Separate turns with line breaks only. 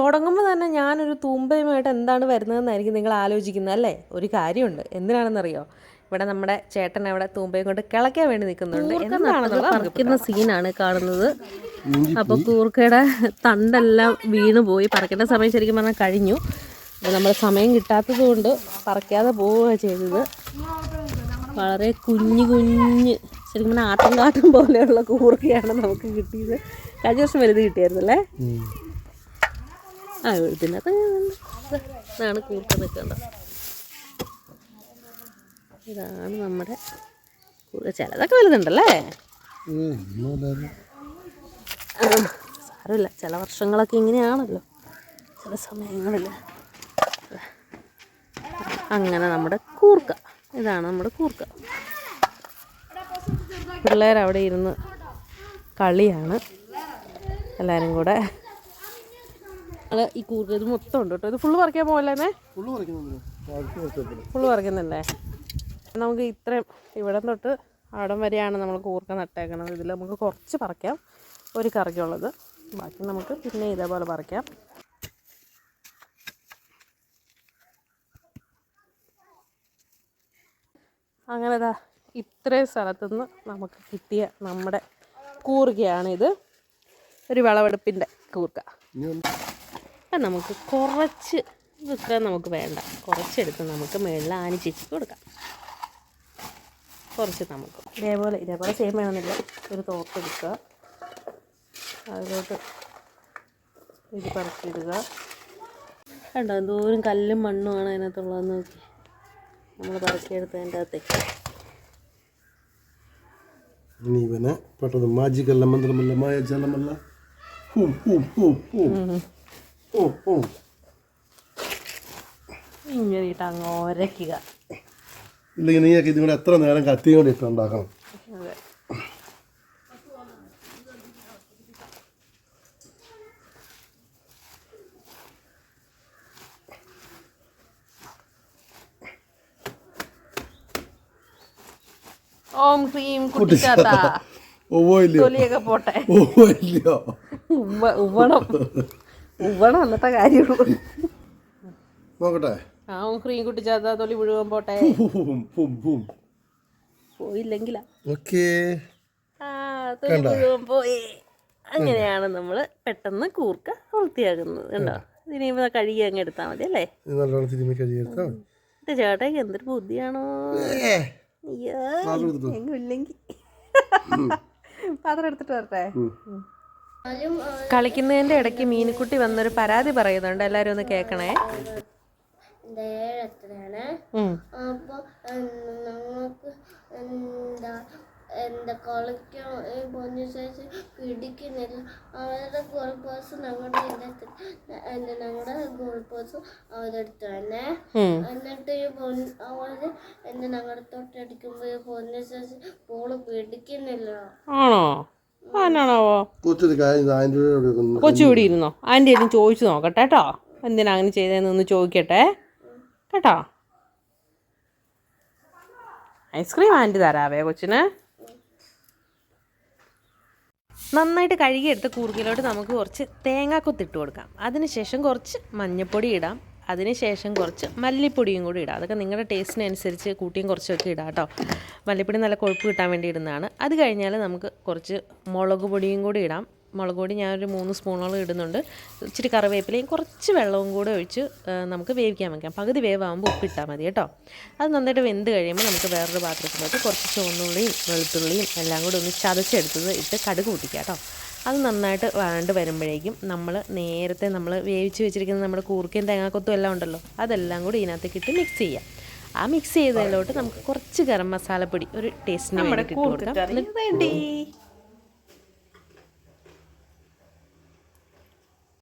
തുടങ്ങുമ്പോൾ തന്നെ ഞാനൊരു തൂമ്പയുമായിട്ട് എന്താണ് വരുന്നതെന്നായിരിക്കും നിങ്ങൾ ആലോചിക്കുന്നത് അല്ലേ? ഒരു കാര്യമുണ്ട്. എന്തിനാണെന്നറിയോ? ഇവിടെ നമ്മുടെ ചേട്ടൻ അവിടെ തൂമ്പയും കൊണ്ട് കിളയ്ക്കാൻ വേണ്ടി നിൽക്കുന്നുണ്ട്.
പറിക്കുന്ന സീനാണ് കാണുന്നത്. അപ്പോൾ കൂർക്കയുടെ തണ്ടെല്ലാം വീണ് പോയി. പറിക്കേണ്ട സമയം ശരിക്കും പറഞ്ഞാൽ കഴിഞ്ഞു. അപ്പോൾ നമ്മൾ സമയം കിട്ടാത്തത് കൊണ്ട് പറിക്കാതെ പോവുക ചെയ്തത്. വളരെ കുഞ്ഞു കുഞ്ഞ് ശരിക്കും പറഞ്ഞാൽ ആട്ടം കാട്ടം പോലെയുള്ള കൂർക്കയാണ് നമുക്ക് കിട്ടിയത്. കഴിഞ്ഞ ദിവസം വലുത് കിട്ടിയായിരുന്നല്ലേ? ആ ഇതിനകത്ത് ഇതാണ് കൂർക്ക ഇതാണ് നമ്മുടെ ചിലതൊക്കെ വലുതുണ്ടല്ലേ? സാരമില്ല. ചില വർഷങ്ങളൊക്കെ ഇങ്ങനെയാണല്ലോ. ചില സമയങ്ങളിൽ. അങ്ങനെ നമ്മുടെ കൂർക്ക. ഇതാണ് നമ്മുടെ കൂർക്ക. പിള്ളേരവിടെ ഇരുന്ന് കളിയാണ്. എല്ലാവരും കൂടെ അത് ഈ കൂർക്ക ഇത് മൊത്തം ഉണ്ട് കേട്ടോ. ഇത് ഫുള്ള് പറിക്കാൻ പോകല്ലേ
ഫുള്ള്
പറിക്കുന്നില്ലേ? നമുക്ക് ഇത്രയും ഇവിടെ തൊട്ട് അവിടം വരെയാണ് നമ്മൾ കൂർക്ക നട്ടേക്കുന്നത് ഇതിൽ നമുക്ക് കുറച്ച് പറിക്കാം. ഒരു കറിക്കുള്ളത്. ബാക്കി നമുക്ക് പിന്നെ ഇതേപോലെ പറിക്കാം. അങ്ങനെ ഇതാ ഇത്രയും സ്ഥലത്തുനിന്ന് നമുക്ക് കിട്ടിയ നമ്മുടെ കൂർക്കയാണിത്. ഒരു വിളവെടുപ്പിന്റെ കൂർക്ക. അപ്പം നമുക്ക് കുറച്ച് ഇത്ര നമുക്ക് വേണ്ട. കുറച്ചെടുത്ത് നമുക്ക് മേളിൽ ആനിച്ചേച്ചി കൊടുക്കാം. കുറച്ച് നമുക്ക്. ഇതേപോലെ ഇതേപോലെ സെയിം വേണമെന്നില്ല. ഒരു തോർത്തെടുക്കുക അതിലോട്ട് ഇത് പറക്കിയിടുക കണ്ടോ എന്തോരം കല്ലും മണ്ണുമാണ് അതിനകത്തുള്ളതെന്ന് നോക്കി. നമ്മൾ പറക്കിയെടുത്തതിന്റെ അകത്തേക്ക്.
ഇനി ഇവനെ പെട്ടെന്ന് മാജിക്കല്ല മന്ത്രമല്ല മായ ജലമല്ല. ഹൂം ഹൂം ഹൂം ഹൂം.
ഇങ്ങനെ ഇട്ട് അങ്ങ് ഒരയ്ക്കുക.
ഇല്ലെങ്കിൽ നീയൊക്കെ എത്ര നേരം കത്തിയും കൂടി ഇട്ട് ഉണ്ടാക്കണം.
ഓം ക്രീം കുട്ടിച്ചാത്ത.
ഓവോ ഇല്ലയോ?
തൊലിയൊക്കെ പോട്ടെ.
ഓവോ ഇല്ലയോ?
ഉവ്വ ഉവ്വണം. ഉവ്വണം എന്നിട്ടേ കാര്യമുള്ളൂ.
നോക്കട്ടെ.
ആ ക്രീം കുട്ടി കുട്ടിച്ചാത്ത തൊലി മുഴുവൻ പോട്ടെ. പോയില്ലെങ്കിലാ.
ഓക്കേ.
ആ തൊലി മുഴുവൻ പോയി. അങ്ങനെയാണ് നമ്മൾ പെട്ടെന്ന് കൂർക്ക വൃത്തിയാക്കുന്നത് കണ്ടോ? ഇനിയിപ്പോൾ കഴുകി അങ്ങ് എടുത്താൽ മതി അല്ലേ? എന്റെ ചേട്ടയ്ക്ക് എന്തൊരു ബുദ്ധിയാണോ? അയ്യോ
പാത്രം എടുത്തോ.
എങ്ങും ഇല്ലെങ്കിൽ. പാത്രം എടുത്തിട്ട് വരട്ടെ. കളിക്കുന്നതിന്റെ ഇടയ്ക്ക് മീനുക്കുട്ടി വന്നൊരു പരാതി പറയുന്നുണ്ട്. എല്ലാരും ഒന്ന് കേക്കണേ
എത്രയാണ് ഞങ്ങൾക്ക് എന്താ എന്താ കളിക്കാൻ ഈ പൊന്നു ചേച്ചി പിടിക്കുന്നില്ല. അവരുടെ ഗോൾ ഞങ്ങളുടെ എന്താ ഞങ്ങളുടെ ഗോൾ തന്നെ എന്നിട്ട് ഈ പൊന്ന് അവർ എന്താ ഞങ്ങളുടെ തൊട്ടടിക്കുമ്പോൾ ഈ പൊന്നു ചേച്ചി ബോൾ പിടിക്കുന്നില്ല.
ആണോ?
ഒന്ന്
കൊച്ചു ഇവിടെ ഇരുന്നോ? ആന്റി ആരും ചോദിച്ചു നോക്കട്ടെ കേട്ടോ. എന്തിനാ അങ്ങനെ ചെയ്തതെന്ന് ഒന്ന് ചോദിക്കട്ടെ. കേട്ടോ? ഐസ്ക്രീം ആന്റി തരാവേ കൊച്ചിന്. നന്നായിട്ട് കഴുകിയെടുത്ത കൂർക്കിലോട്ട് നമുക്ക് കുറച്ച് തേങ്ങാക്കൊത്തിട്ട് കൊടുക്കാം. അതിനുശേഷം കുറച്ച് മഞ്ഞൾപ്പൊടി ഇടാം. അതിനുശേഷം കുറച്ച് മല്ലിപ്പൊടിയും കൂടി ഇടാം. അതൊക്കെ നിങ്ങളുടെ ടേസ്റ്റിനനുസരിച്ച് കൂട്ടിയും കുറച്ചൊക്കെ ഇടാം കേട്ടോ. മല്ലിപ്പൊടി നല്ല കൊഴുപ്പ് കിട്ടാൻ വേണ്ടി ഇടുന്നതാണ്. അത് കഴിഞ്ഞാൽ നമുക്ക് കുറച്ച് മുളക് പൊടിയും കൂടി ഇടാം. മുളക് പൊടി ഞാനൊരു മൂന്ന് സ്പൂണോളം ഇടുന്നുണ്ട്. ഇച്ചിരി കറിവേപ്പിലയും കുറച്ച് വെള്ളവും കൂടെ ഒഴിച്ച് നമുക്ക് വേവിക്കാൻ വെക്കാം. പകുതി വേവാകുമ്പോൾ ഉപ്പിട്ടാൽ മതി കേട്ടോ. അത് നന്നായിട്ട് വെന്ത് കഴിയുമ്പോൾ നമുക്ക് വേറൊരു പാത്രത്തിലോട്ട് കുറച്ച് ചുവന്നുള്ളിയും വെളുത്തുള്ളിയും എല്ലാം കൂടെ ഒന്ന് ചതച്ചെടുത്തത് ഇട്ട് കടുക് കൂട്ടിക്കാം കേട്ടോ. അത് നന്നായിട്ട് വഴണ്ട് വരുമ്പോഴേക്കും നമ്മൾ നേരത്തെ നമ്മൾ വേവിച്ച് വെച്ചിരിക്കുന്ന നമ്മുടെ കൂർക്കയും തേങ്ങാക്കൊത്തും എല്ലാം ഉണ്ടല്ലോ അതെല്ലാം കൂടി ഇതിനകത്തേക്ക് ഇട്ട് മിക്സ് ചെയ്യാം. ആ മിക്സ് ചെയ്തതിലോട്ട് നമുക്ക് കുറച്ച് ഗരം മസാലപ്പൊടി ഒരു ടേസ്റ്റിന് വേണ്ടിയിട്ട് കൊടുക്കാം.